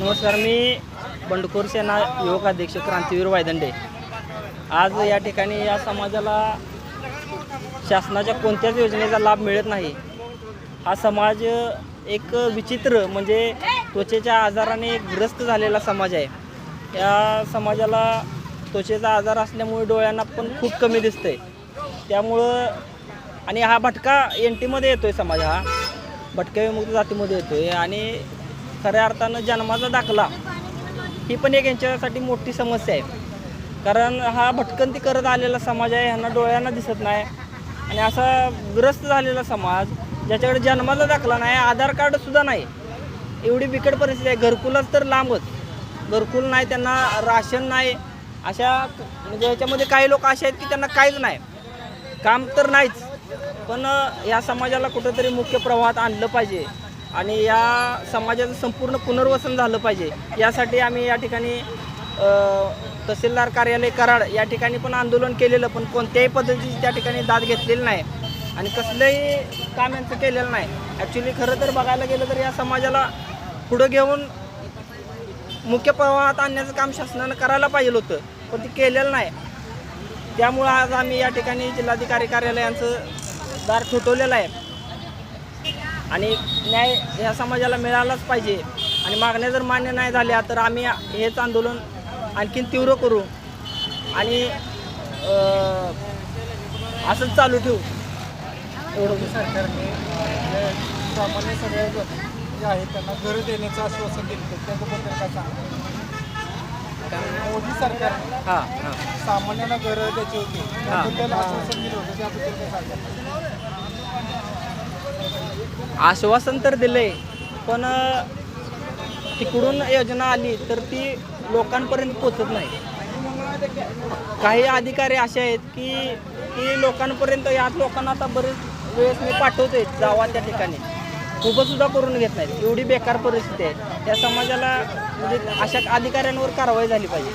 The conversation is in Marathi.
नमस्कार मी बंडखोर सेना युवक अध्यक्ष क्रांतीवीर वायदंडे. आज या ठिकाणी या समाजाला शासनाच्या कोणत्याच योजनेचा लाभ मिळत नाही. हा समाज एक विचित्र म्हणजे त्वचेच्या आजाराने ग्रस्त झालेला समाज आहे. या समाजाला त्वचेचा आजार असल्यामुळे डोळ्यांना पण खूप कमी दिसतंय. त्यामुळं आणि हा भटका एन टीमध्ये येतो आहे समाज हा. भटक्या विमुक्त जातीमध्ये येतो आहे आणि खऱ्या अर्थानं जन्माचा दाखला ही पण एक यांच्यासाठी मोठी समस्या आहे. कारण हा भटकंती करत आलेला समाज आहे ह्यांना डोळ्यांना दिसत नाही. आणि असा ग्रस्त झालेला समाज ज्याच्याकडे जन्माचा दाखला नाही आधार कार्डसुद्धा नाही. एवढी बिकट परिस्थिती आहे. घरकुलच तर लांबच. घरकुल नाही त्यांना राशन नाही. अशा म्हणजे याच्यामध्ये काही लोक असे आहेत की त्यांना काहीच नाही. काम तर नाहीच. पण या समाजाला कुठंतरी मुख्य प्रवाहात आणलं पाहिजे. आणि या समाजाचं संपूर्ण पुनर्वसन झालं पाहिजे. यासाठी आम्ही या ठिकाणी तहसीलदार कार्यालय कराड या ठिकाणी पण आंदोलन केलेलं पण कोणत्याही पद्धतीची त्या ठिकाणी दाद घेतलेली नाही. आणि कसलंही काम यांचं केलेलं नाही. ॲक्च्युली खरं तर बघायला गेलं तर या समाजाला पुढं घेऊन मुख्य प्रवाहात आणण्याचं काम शासनानं करायला पाहिजे होतं पण ते केलेलं नाही. त्यामुळं आज आम्ही या ठिकाणी जिल्हाधिकारी कार्यालयांचं दार ठोठवलेलं आहे. आणि न्याय या समाजाला मिळालाच पाहिजे. आणि मागण्या जर मान्य नाही झाल्या तर आम्ही हेच आंदोलन आणखीन तीव्र करू. आणि असंच चालू ठेवू. मोदी सरकारने सामान्य सगळे जण जे आहेत त्यांना घरं देण्याचं आश्वासन दिलं त्याच्याबद्दल काय सांगा. मोदी सरकारने हां हां. सामान्यांना घरं द्यायची होती. त्याबद्दल आश्वासन दिलं होतं. त्याबद्दल काय आश्वासन तर दिले पण तिकडून योजना आली तर ती लोकांपर्यंत पोचत नाही. काही अधिकारी असे आहेत की की लोकांपर्यंत याच लोकांना आता बरेच वेळेस मी पाठवतोय जावा त्या ठिकाणी. उभं सुद्धा करून घेत नाहीत. एवढी बेकार परिस्थिती आहे. त्या समाजाला म्हणजे अशा अधिकाऱ्यांवर कारवाई झाली पाहिजे.